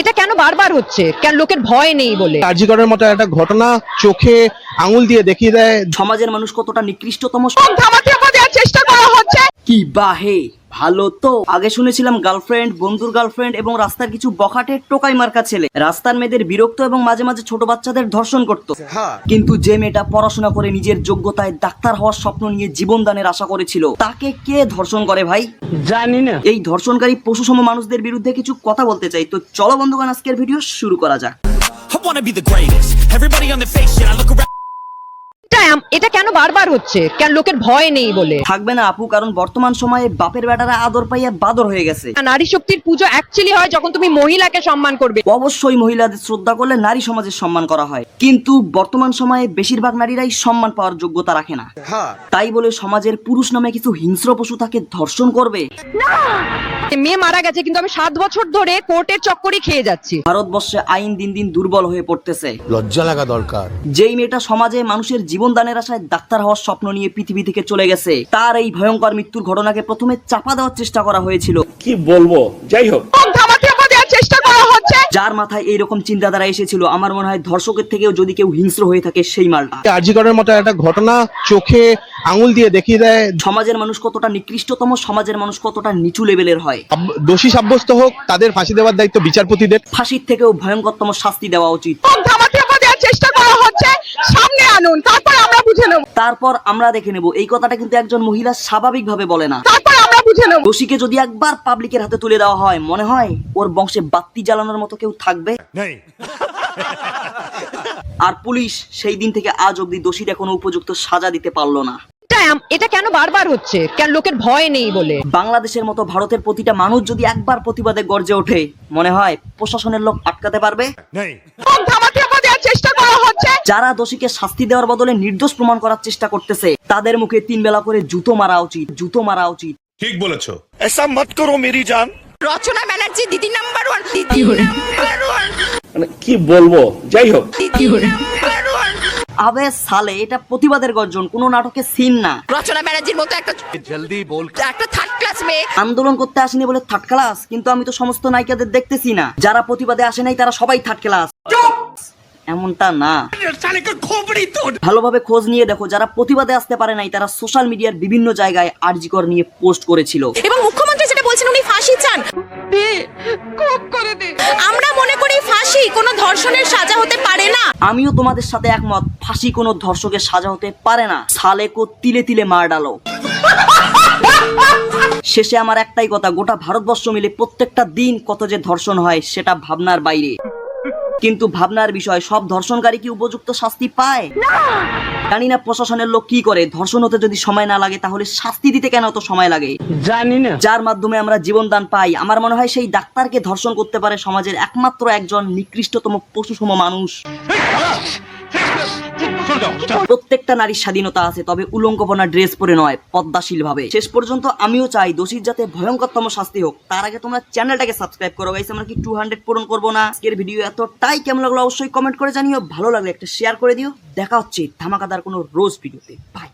এটা কেন বারবার হচ্ছে? কেন লোকের ভয় নেই বলে? কার্যকরের মতো একটা ঘটনা চোখে আঙুল দিয়ে দেখিয়ে দেয়। সমাজের মানুষ কতটা নিকৃষ্টতম চেষ্টা করা হচ্ছে। কি বাহে ভালো তো আগে শুনেছিলাম গার্লফ্রেন্ড বন্ধুর গার্লফ্রেন্ড এবং রাস্তার কিছু বখাটে টোকাই মার্কা ছেলে রাস্তার মেয়েদের বিরক্ত এবং মাঝে মাঝে ছোট বাচ্চাদের ধর্ষণ করত কিন্তু যে মেয়েটা পড়াশোনা করে নিজের যোগ্যতায় ডাক্তার হওয়ার স্বপ্ন নিয়ে জীবন দানের আশা করেছিল তাকে কে ধর্ষণ করে ভাই জানি না এই ধর্ষণকারী পশুসম মানুষদের বিরুদ্ধে কিছু কথা বলতে চাই তো চলো বন্ধুগণ আজকের ভিডিও শুরু করা যাক I wanna be the greatest. Everybody on the fake shit. I look around. এটা কেন বারবার হচ্ছে? কেন লোকের ভয় নেই বলে? থাকবে না আপু কারণ বর্তমান সময়ে বাপের বেটারা আদর পাইয়া বাদর হয়ে গেছে। নারী শক্তির পুজো অ্যাকচুয়ালি হয় যখন তুমি মহিলাকে সম্মান করবে। অবশ্যই মহিলাদের শ্রদ্ধা করলে নারী সমাজের সম্মান করা হয়। কিন্তু বর্তমান সময়ে বেশিরভাগ নারীরাই সম্মান পাওয়ার যোগ্যতা রাখে না। তাই বলে সমাজের পুরুষ নামে কিছু হিংস্র পশু তাকে ধর্ষণ করবে? মেয়ে মারা গেছে কিন্তু আমি সাত বছর ধরে কোর্টের চক্করই খেয়ে যাচ্ছি। ভারতবর্ষে আইন দিন দিন দুর্বল হয়ে পড়তেছে। লজ্জা লাগা দরকার। যেই মেয়েটা সমাজে মানুষের জীবন দানের আশায় ডাক্তার হওয়ার স্বপ্ন নিয়ে পৃথিবী থেকে চলে গেছে। তার এই ভয়ঙ্কর মৃত্যুর ঘটনাকে প্রথমে চাপা দেওয়ার চেষ্টা করা হয়েছিল। কি বলব? যাই হোক। চেষ্টা করা হচ্ছে। যার মাথায় এইরকম চিন্তাধারা এসেছিল আমার মনে হয় ধর্ষকের থেকেও যদি কেউ হিংস্র হয়ে থাকে সেই মালটা। কার্যকরের মতো একটা ঘটনা চোখে আঙুল দিয়ে দেখিয়ে দেয়। সমাজের মানুষ কতটা নিকৃষ্টতম সমাজের মানুষ কতটা নিচু লেভেলের হয়। দোষী সাব্যস্ত হোক তাদের ফাঁসি দেওয়ার দায়িত্ব বিচারপতিদের। ফাঁসির থেকেও ভয়ঙ্করতম শাস্তি দেওয়া উচিত। চেষ্টা করা হচ্ছে। আনুন তারপর আমরা বুঝে নেব। তারপর আমরা দেখে নেব এই কথাটা কিন্তু একজন মহিলা স্বাভাবিকভাবে বলে না। তারপর আমরা বুঝে নেব। দোষীকে যদি একবার পাবলিকের হাতে তুলে দেওয়া হয় মনে হয় ওর বংশে বাত্তি জ্বালানোর মতো কেউ থাকবে? আর পুলিশ সেই দিন থেকে আজ অব্দি দোষীর কোনো উপযুক্ত সাজা দিতে পারল না। এটা কেন বারবার হচ্ছে? কেন লোকের ভয় নেই বলে? বাংলাদেশের মতো ভারতের প্রতিটা মানুষ যদি একবার প্রতিবাদে গর্জে ওঠে মনে হয় প্রশাসনের লোক আটকাতে পারবে? যারা দোষীকে শাস্তি দেওয়ার বদলে নির্দোষ প্রমাণ করার চেষ্টা করতেছে তাদের মুখে তিন বেলা করে জুতো মারা উচিত জুতো মারা উচিত। ঠিক বলেছ। এসা মত করো মেরি জান রচনা ব্যানার্জি দিদি নাম্বার ওয়ান। দিদি মানে কি বলব? যাই হোক। দিদি আবে সালে এটা প্রতিবাদের গর্জন কোনো নাটকে সিন না। রচনা ব্যানার্জির মতো একটা জলদি বল। একটা থার্ড ক্লাস মেয়ে। আন্দোলন করতে আসেনি বলে থার্ড ক্লাস কিন্তু আমি তো সমস্ত নায়িকাদের দেখতেছি না। যারা প্রতিবাদে আসে নাই তারা সবাই থার্ড ক্লাস এমনটা না। ভালোভাবে খোঁজ নিয়ে দেখো যারা প্রতিবাদে আসতে পারে নাই তারা সোশ্যাল মিডিয়ার বিভিন্ন জায়গায় আরজিকর নিয়ে পোস্ট করেছিল। এবং মুখ্যমন্ত্রী যেটা বলছেন উনি ফাঁসি চান। আমরা মনে করি ফাঁসি কোনো ধর্ষণের সাজা হতে পারে না। আমিও তোমাদের সাথে একমত ফাঁসি কোনো ধর্ষকের সাজা হতে পারে না। সালেকো তিলে তিলে মার ডালো। শেষে আমার একটাই কথা গোটা ভারতবর্ষ মিলে প্রত্যেকটা দিন কত যে ধর্ষণ হয় সেটা ভাবনার বাইরে। কিন্তু ভাবনার বিষয় সব ধর্ষণকারী কি উপযুক্ত শাস্তি পায়? জানি না প্রশাসনের লোক কি করে ধর্ষণ হতে যদি সময় না লাগে তাহলে শাস্তি দিতে কেন অত সময় লাগে? জানি না। যার মাধ্যমে আমরা জীবনদান পাই আমার মনে হয় সেই ডাক্তারকে ধর্ষণ করতে পারে সমাজের একমাত্র একজন নিকৃষ্টতম পশুসম মানুষ। প্রত্যেকটা নারীর স্বাধীনতা আছে, তবে উলঙ্গপনা ড্রেস পরে নয় পদ্মাশীল ভাবে শেষ পর্যন্ত আমিও চাই দোষীর যাতে ভয়ঙ্করতম শাস্তি হোক। তার আগে তোমরা চ্যানেলটাকে সাবস্ক্রাইব করো গাইস আমরা কি টু হান্ড্রেড পূরণ করব না? আজকের ভিডিও এতটাই কেমন লাগল অবশ্যই কমেন্ট করে জানিও। ভালো লাগলে একটা শেয়ার করে দিও। দেখা হচ্ছে ধামাকাদার কোনো রোজ ভিডিওতে বাই